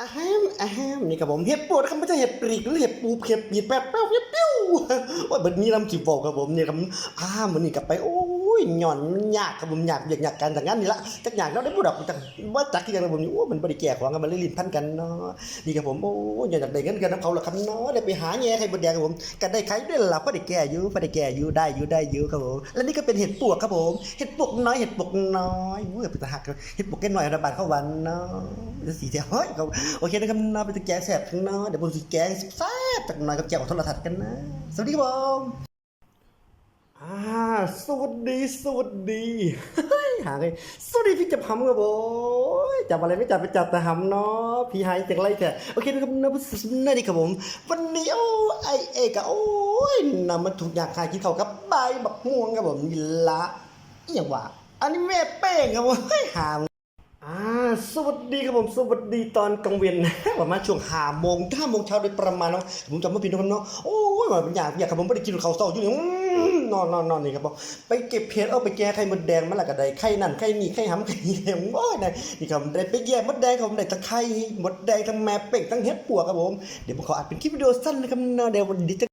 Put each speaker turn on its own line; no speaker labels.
อาแฮมอาแฮมนี่ครับผมเห็ดปวดครับไม่ใช่เห็ดปลีกหรือเห็ดปูเห็ดปีดแป๊บแป๊บเปี้ยวปิ้วว่าแบบนี้ลำจีบบอกครับผมเนี่ยครับอ้ามันนี่กลับไปโอ้ ยหย่อนมันยากครับผมอยากอยากอยากกันแต่งั้นนี่ละจักอยากเราได้พูดออกจากว่าจักที่กันครับผมนี่โอ้มันบริแก่ของกันมันเลยลิ้นพันกันเนาะนี่ครับผมโอ้ยอยากได้เงินกันน้ำเขาหรอครับเนาะได้ไปหาแง่ใครบนแดงครับผมกันได้ใครได้วยล่ะพอได้แก่อยู่พอได้แก่อยู่ได้อยู่ได้อยู่ครับผมและนี่ก็เป็นเห็ดปวกครับผมเห็ดปวกน้อยเห็ดปวกน้อยเว้ยเป็นตาหักเห็ดปวกแก่น้อยระบาดเข้าวันเนาะจะสีเดียวเฮ้ยครับโอเคนะครับน้าไปตะแกงแสบข้างนอกเดี๋ยวผมจะแกงแซ่บจากหน่อยกับแจวโทรทัศน์กันนะสวัสดีครับผม อ่าสวัสดีสวัสดีหาไงสวัสดีพี่จับหำครับอยจับอะไรไม่จับไปจับแต่หำเนาะพี่หายจากไรแค่โอเคนะครับนะพี่สมนาดีครับผม วันนี้โอ้ไอเอกอะโอ้ยนำมาถูกอยากขายที่เขาวกับใบบักม่วงครับผมนี่ละอย่างว่าอันนี้แม่เป้งครับผมเฮ้ยหามอ่า สวัสดีครับผมสวัสดีตอนกลางเวียนประมาณช่วงห้าโมงห้าโมงเช้าโดยประมาณเนาะผมจำไม่ผิดนะครับเนาะโอ้ยว่าเป็นอย่างอยากครับผมไม่ได้กินข้าวเช้าอยู่นี่นอนนอนนอนนี่ครับผมไปเก็บเพชรเอาไปแก้ไข่มดแดงมาและก็ไดไข่นั่นไข่นี่ไข่หำไข่นี่ไข่หำโอ้ยนี่ครับได้ไปแย่มดแดงครับผมได้ทั้งไข่มดแดงทั้งแม่เป็งทั้งเห็ดปัวครับผมเดี๋ยวผมขออัดเป็นคลิปวิดีโอสั้นนะครับเนาะเดี๋ยววันนี้จะ